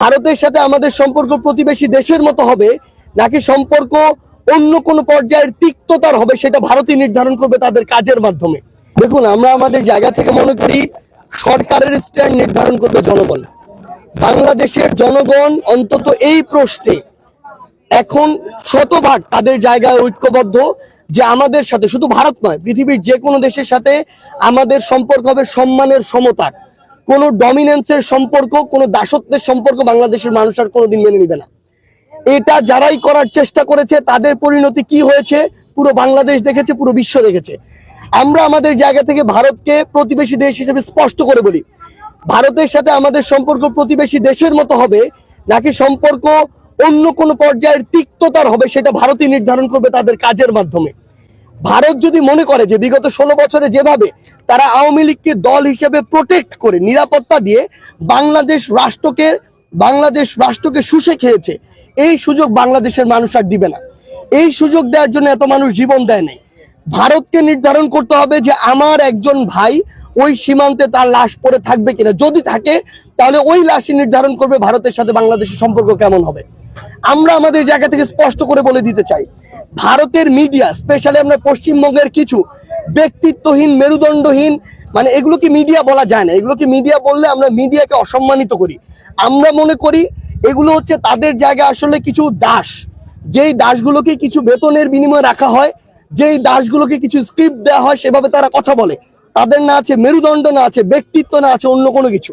ভারতের সাথে আমাদের সম্পর্ক প্রতিবেশী দেশের মতো হবে, নাকি সম্পর্ক অন্য কোনো পর্যায়ের তিক্ততার হবে সেটা ভারতই নির্ধারণ করবে তাদের কাজের মাধ্যমে। দেখুন, আমরা আমাদের জায়গা থেকে মনে করি সরকারের স্ট্যান্ড নির্ধারণ করবে জনগণ। বাংলাদেশের জনগণ অন্তত এই প্রশ্নে এখন শতভাগ তাদের জায়গায় ঐক্যবদ্ধ যে আমাদের সাথে, শুধু ভারত নয়, পৃথিবীর যে কোনো দেশের সাথে আমাদের সম্পর্ক হবে সম্মানের সমতার। কোনো ডমিনেন্সের সম্পর্ক, কোনো দাসত্বের সম্পর্ক বাংলাদেশের মানুষ আর কোনোদিন মেনে নিবে না। এটা যারাই করার চেষ্টা করেছে, তাদের পরিণতি কি হয়েছে? পুরো বাংলাদেশ দেখেছে, পুরো বিশ্ব দেখেছে। আমরা আমাদের জায়গা থেকে ভারতকে প্রতিবেশী দেশ হিসেবে স্পষ্ট করে বলি। ভারতের সাথে আমাদের সম্পর্ক প্রতিবেশী দেশের মতো হবে, নাকি সম্পর্ক অন্য কোনো পর্যায়ের তিক্ততার হবে, সেটা ভারতই নির্ধারণ করবে তাদের কাজের মাধ্যমে। ভারত যদি মনে করে যে বিগত ষোলো বছরে যেভাবে তারা আওয়ামী লীগকে দল হিসেবে প্রোটেক্ট করে নিরাপত্তা দিয়ে বাংলাদেশ রাষ্ট্রকে বাংলাদেশ রাষ্ট্রকে শুষে খেয়েছে, এই সুযোগ বাংলাদেশের মানুষ আর দিবে না। এই সুযোগ দেওয়ার জন্য এত মানুষ জীবন দেয় নাই। ভারতকে নির্ধারণ করতে হবে যে আমার একজন ভাই ওই সীমান্তে তার লাশ পড়ে থাকবে কিনা। যদি থাকে, তাহলে ওই লাশই নির্ধারণ করবে ভারতের সাথে বাংলাদেশের সম্পর্ক কেমন হবে? আমরা আমাদের জায়গা থেকে স্পষ্ট করে বলে দিতে চাই। ভারতের মিডিয়া স্পেশালি আমরা পশ্চিমবঙ্গের কিছু ব্যক্তিত্বহীন, মেরুদণ্ডহীন মানে এগুলোকে মিডিয়া বলা যায় না। এগুলোকে মিডিয়া বললে আমরা মিডিয়াকে অসম্মানিত করি। আমরা মনে করি এগুলো হচ্ছে তাদের জায়গা আসলে কিছু দাস। যেই দাসগুলোকে কিছু বেতনের বিনিময়ে রাখা হয়, যেই দাসগুলোকে কিছু স্ক্রিপ্ট দেওয়া হয়, সেভাবে তারা কথা বলে। তাদের না আছে মেরুদণ্ড, না আছে ব্যক্তিত্ব, না আছে অন্য কোনো কিছু।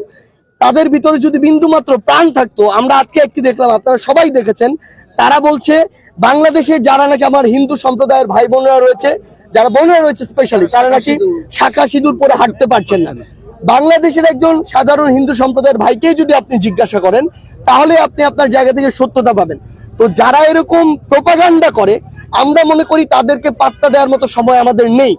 তাদের ভিতরে যদি বিন্দুমাত্র প্রাণ থাকতো আমরা আজকে একটি দেখলাম আপনারা সবাই দেখেছেন তারা বলছে বাংলাদেশের যারা নাকি আমার হিন্দু সম্প্রদায়ের ভাই বোনেরা রয়েছে যারা বোনেরা রয়েছে স্পেশালি তারা নাকি শাখা সিঁদুর পরে হাঁটতে পারছেন না। বাংলাদেশের একজন সাধারণ হিন্দু সম্প্রদায়ের ভাইকেই যদি আপনি জিজ্ঞাসা করেন তাহলে আপনি আপনার জায়গা থেকে সত্যতা পাবেন। তো যারা এরকম প্রপাগান্ডা করে আমরা মনে করি তাদেরকে পাত্তা দেওয়ার মতো সময় আমাদের নেই।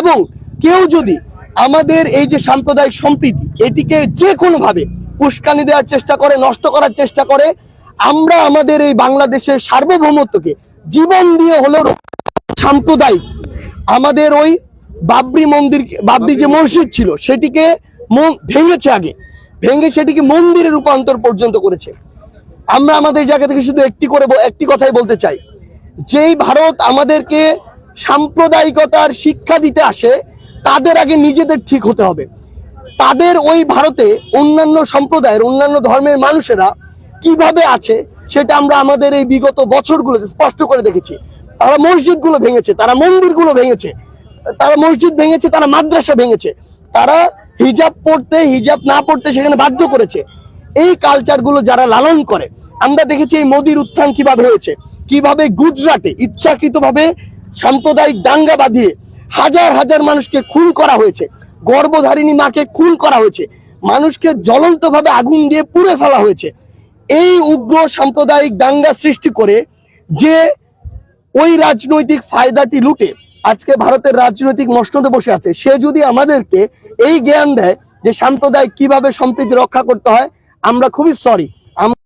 এবং কেউ যদি আমাদের এই যে সাম্প্রদায়িক সম্প্রীতি, এটিকে যে কোনোভাবে উস্কানি দেওয়ার চেষ্টা করে, নষ্ট করার চেষ্টা করে, আমরা আমাদের এই বাংলাদেশের সার্বভৌমত্বকে জীবন দিয়ে হলেও সাম্প্রদায়িক আমাদের ওই বাবরি মন্দির, বাবরি যে মসজিদ ছিল, সেটিকে ভেঙেছে আগে। ভেঙে সেটিকে মন্দিরে রূপান্তর পর্যন্ত করেছে। আমরা আমাদের জায়গা থেকে শুধু একটি করে একটি কথাই বলতে চাই। যেই ভারত আমাদেরকে সাম্প্রদায়িকতার শিক্ষা দিতে আসে তাদের আগে নিজেদের ঠিক হতে হবে। তাদের ওই ভারতে অন্যান্য সম্প্রদায়ের, অন্যান্য ধর্মের মানুষেরা কীভাবে আছে সেটা আমরা আমাদের এই বিগত বছরগুলোতে স্পষ্ট করে দেখেছি। তারা মসজিদগুলো ভেঙেছে, তারা মন্দিরগুলো ভেঙেছে, তারা মসজিদ ভেঙেছে, তারা মাদ্রাসা ভেঙেছে। তারা হিজাব পড়তে, হিজাব না পড়তে সেখানে বাধ্য করেছে। এই কালচারগুলো যারা লালন করে, আমরা দেখেছি এই মোদির উত্থান কীভাবে হয়েছে। কীভাবে গুজরাটে ইচ্ছাকৃতভাবে সাম্প্রদায়িক দাঙ্গা বাঁধিয়ে হাজার হাজার মানুষকে খুন করা হয়েছে। গর্ভধারিণী মাকে খুন করা হয়েছে। মানুষকে জ্বলন্তভাবে আগুন দিয়ে পুড়ে ফেলা হয়েছে। এই উগ্র সাম্প্রদায়িক দাঙ্গা সৃষ্টি করে যে ওই রাজনৈতিক ফায়দাটি লুটে আজকে ভারতের রাজনৈতিক মসনদে বসে আছে, সে যদি আমাদেরকে এই জ্ঞান দেয় যে সাম্প্রদায়িক কীভাবে সম্প্রীতি রক্ষা করতে হয়, আমরা খুবই সরি